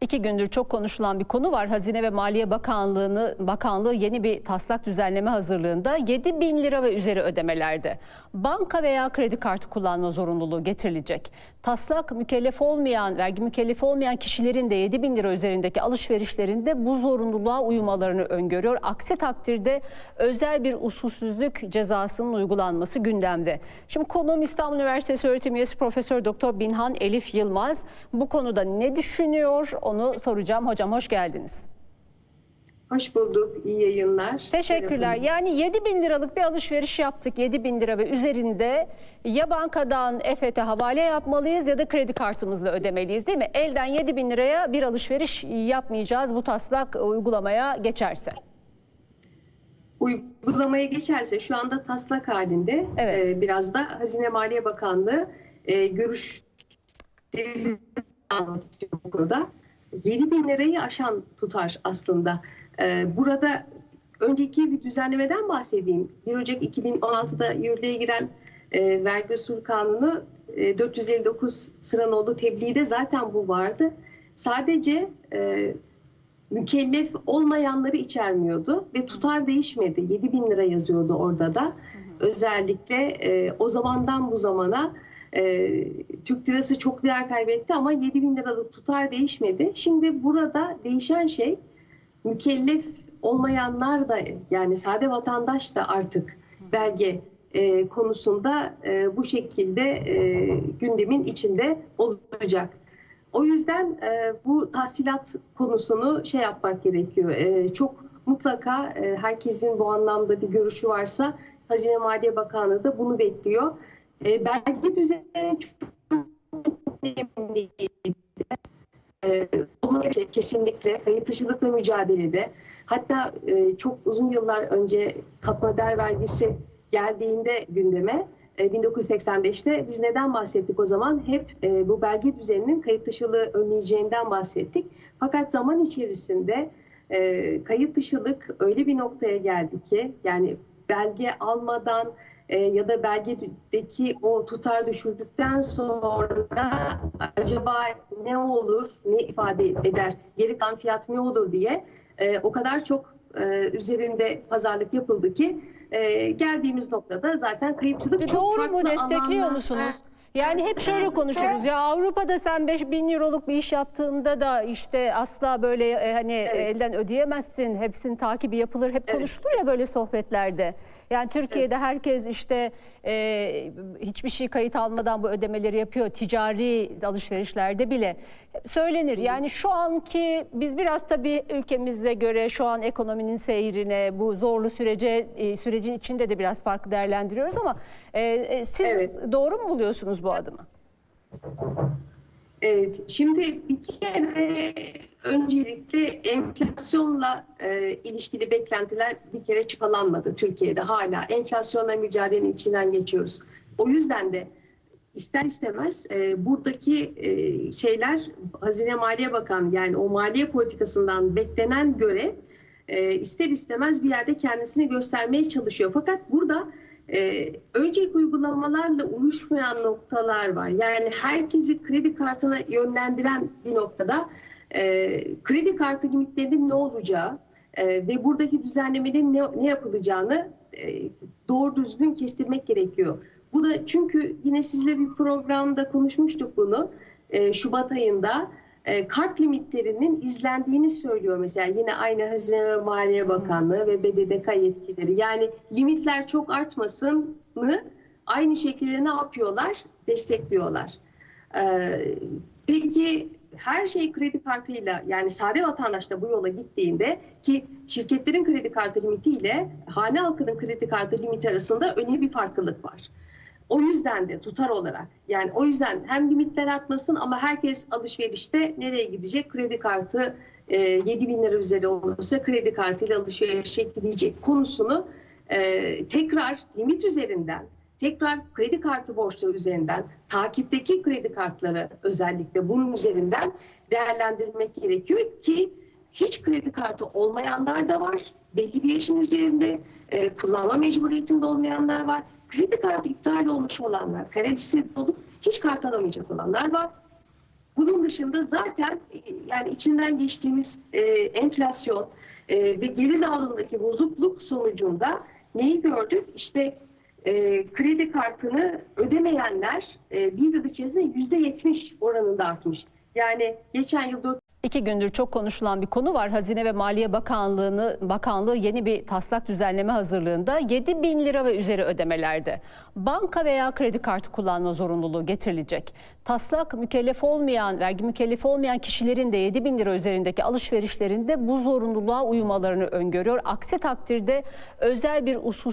İki gündür çok konuşulan bir konu var. Hazine ve Maliye Bakanlığı'nı Bakanlığı yeni bir taslak düzenleme hazırlığında 7 bin lira ve üzeri ödemelerde banka veya kredi kartı kullanma zorunluluğu getirilecek. Taslak mükellef olmayan, vergi mükellefi olmayan kişilerin de 7 bin lira üzerindeki alışverişlerinde bu zorunluluğa uymalarını öngörüyor. Aksi takdirde özel bir usulsüzlük cezasının uygulanması gündemde. Şimdi konuğum İstanbul Üniversitesi öğretim üyesi Profesör Doktor Binhan Elif Yılmaz. Bu konuda ne düşünüyor onu soracağım. Hocam hoş geldiniz. Hoş bulduk, iyi yayınlar. Teşekkürler. Yani 7 bin liralık bir alışveriş yaptık. 7 bin lira ve üzerinde ya bankadan EFET'e havale yapmalıyız ya da kredi kartımızla ödemeliyiz değil mi? Elden 7 bin liraya bir alışveriş yapmayacağız bu taslak uygulamaya geçerse. Uygulamaya geçerse şu anda taslak halinde Evet. e, biraz da Hazine Maliye Bakanlığı e, istiyor bu konuda. 7 bin lirayı aşan tutar aslında. E, burada önceki bir düzenlemeden bahsedeyim. 1 Ocak 2016'da yürürlüğe giren e, vergi usul kanunu e, 459 sıra nolu tebliğde zaten bu vardı. Sadece e, mükellef olmayanları içermiyordu ve tutar değişmedi. 7 bin lira yazıyordu orada da. Özellikle e, o zamandan bu zamana e, Türk lirası çok değer kaybetti ama 7 bin liralık tutar değişmedi. Şimdi burada değişen şey mükellef olmayanlar da yani sade vatandaş da artık belge e, konusunda e, bu şekilde e, gündemin içinde olacak. O yüzden e, bu tahsilat konusunu şey yapmak gerekiyor. E, çok mutlaka e, herkesin bu anlamda bir görüşü varsa Hazine Maliye Bakanlığı da bunu bekliyor. E, belge düzeni çok önemli. E, bunu kesinlikle kayıt dışılıkla mücadelede hatta e, çok uzun yıllar önce katma değer vergisi geldiğinde gündeme e, 1985'te biz neden bahsettik o zaman? Hep e, bu belge düzeninin kayıt dışılığı önleyeceğinden bahsettik. Fakat zaman içerisinde e, kayıt dışılık öyle bir noktaya geldi ki yani belge almadan e, ya da belgedeki o tutar düşürdükten sonra acaba ne olur, ne ifade eder, geri kalan fiyat ne olur diye e, o kadar çok e, üzerinde pazarlık yapıldı ki e, geldiğimiz noktada zaten kayıtçılık çok Doğru farklı mu destekliyor alanlar- musunuz? Yani hep şöyle konuşuruz ya Avrupa'da sen 5 bin euroluk bir iş yaptığında da işte asla böyle e, hani Evet. elden ödeyemezsin. Hepsinin takibi yapılır. Hep Evet. konuşulur ya böyle sohbetlerde. Yani Türkiye'de herkes işte e, hiçbir şey kayıt almadan bu ödemeleri yapıyor. Ticari alışverişlerde bile söylenir. Yani şu anki biz biraz tabii ülkemize göre şu an ekonominin seyrine bu zorlu sürece e, sürecin içinde de biraz farklı değerlendiriyoruz ama e, e, siz Evet. doğru mu buluyorsunuz bu adımı? Evet, şimdi bir kere öncelikle enflasyonla e, ilişkili beklentiler bir kere çıkalanmadı Türkiye'de hala. Enflasyonla mücadelenin içinden geçiyoruz. O yüzden de ister istemez e, buradaki e, şeyler Hazine Maliye Bakanı yani o maliye politikasından beklenen göre e, ister istemez bir yerde kendisini göstermeye çalışıyor. Fakat burada e, önceki uygulamalarla uyuşmayan noktalar var. Yani herkesi kredi kartına yönlendiren bir noktada e, kredi kartı limitlerinin ne olacağı e, ve buradaki düzenlemenin ne, ne yapılacağını e, doğru düzgün kestirmek gerekiyor. Bu da çünkü yine sizle bir programda konuşmuştuk bunu e, Şubat ayında kart limitlerinin izlendiğini söylüyor mesela yine aynı Hazine ve Maliye Bakanlığı ve BDDK yetkileri. Yani limitler çok artmasını aynı şekilde ne yapıyorlar? Destekliyorlar. E, peki her şey kredi kartıyla yani sade vatandaş da bu yola gittiğinde ki şirketlerin kredi kartı limitiyle hane halkının kredi kartı limiti arasında önemli bir farklılık var. O yüzden de tutar olarak yani o yüzden hem limitler artmasın ama herkes alışverişte nereye gidecek? Kredi kartı e, 7 bin lira üzeri olursa kredi kartıyla alışverişe gidecek konusunu e, tekrar limit üzerinden tekrar kredi kartı borçları üzerinden takipteki kredi kartları özellikle bunun üzerinden değerlendirmek gerekiyor ki hiç kredi kartı olmayanlar da var. Belli bir yaşın üzerinde e, kullanma mecburiyetinde olmayanlar var. Kredi kartı iptal olmuş olanlar, kredisi olup hiç kart alamayacak olanlar var. Bunun dışında zaten e, yani içinden geçtiğimiz e, enflasyon e, ve gelir dağılımındaki bozukluk sonucunda neyi gördük? İşte e, kredi kartını ödemeyenler e, bir yıl içerisinde yüzde yetmiş oranında artmış. Yani geçen yıl dört İki gündür çok konuşulan bir konu var. Hazine ve Maliye Bakanlığı'nı Bakanlığı yeni bir taslak düzenleme hazırlığında 7 bin lira ve üzeri ödemelerde banka veya kredi kartı kullanma zorunluluğu getirilecek. Taslak mükellef olmayan, vergi mükellefi olmayan kişilerin de 7 bin lira üzerindeki alışverişlerinde bu zorunluluğa uymalarını öngörüyor. Aksi takdirde özel bir usul